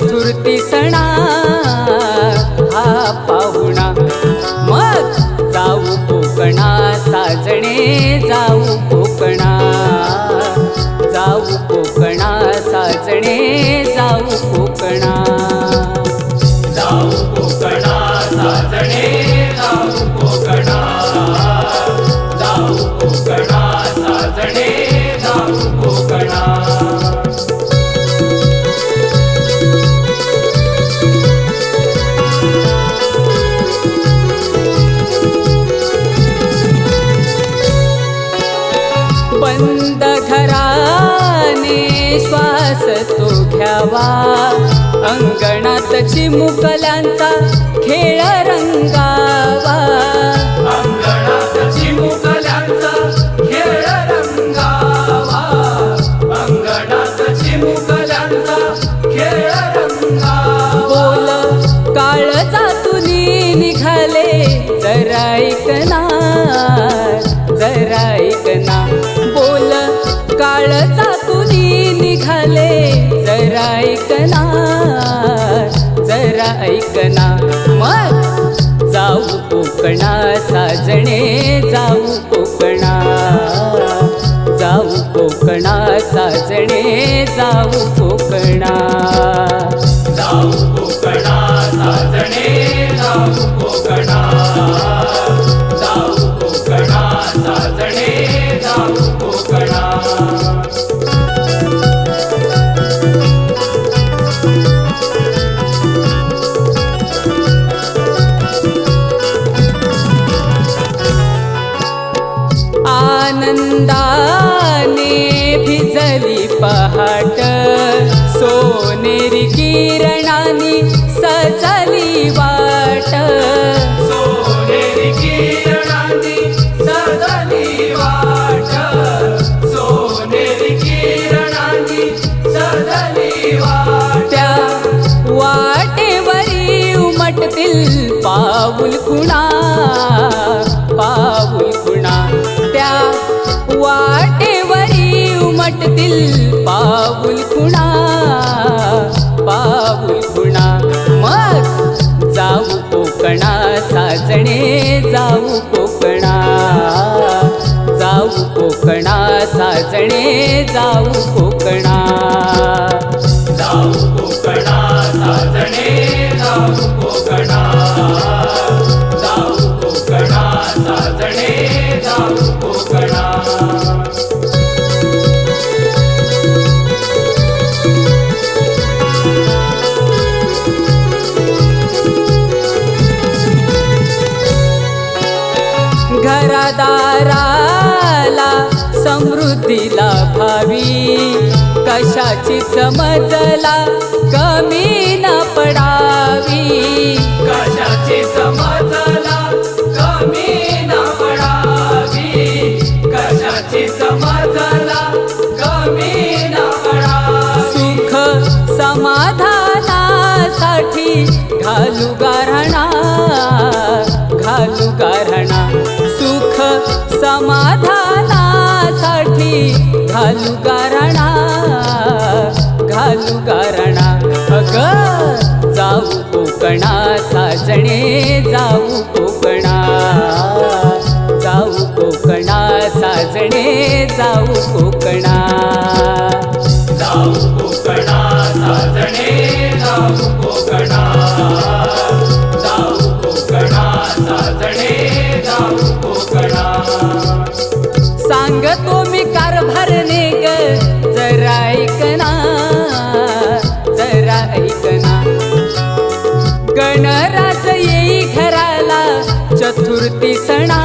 चतुर्थी सणा हा पाहुणा मग जाऊ कोकणा साजणे जाऊ कोकणा. जाऊ कोकणा साजणे जाऊ कोकणा बंद घराने श्वास तो घ्यावा. अंगणात चिमुकल्यांचा खेळ रंगावा. अंगणात चिमुकल्यांचा खेळ रंगावा. अंगणात चिमुकल्यांचा खेळ रंगावा. बोल काळ जातुनी निघाले जरा ऐकना जरा ऐकना बोल काळ जातुनी निघाले? जरा ऐकना जरा ऐकना मग जाऊ कोकणा साजणे जाऊ कोकणा. जाऊ कोकणा साजणे जाऊ कोकणा. पाऊल खुणा त्या वाटेवरी उमटतील पाऊल खुणा पाऊल खुणा मग जाऊ कोकणा साजणे जाऊ कोकणा. जाऊ कोकणा साजणे जाऊ कोकणा. जाऊ कोकणा साजणे जाऊ कोकणा जाऊ कोकणा साजणे जाऊ कोकणा घरादाराला समृद्धीला भावी. कशाची समजला? कमी न पडावी. कशाची समजला? कमी न पडावी. कशाची समजला? कमी न पडावी. सुख समाधानासाठी घालू गारणा. घालू गारणा. सुख समाधानासाठी घालू गारणा. घालू गारणा. अग जाऊ कोकणा साजणे जाऊ कोकणा. जाऊ कोकणा साजणे जाऊ कोकणा. जाऊ कोकणा साजणे जाऊ कोकणा. जाऊ कोकणा साजणे जाऊ कोकणा. सांगतो मी कारभारने ग चतुर्थी सणा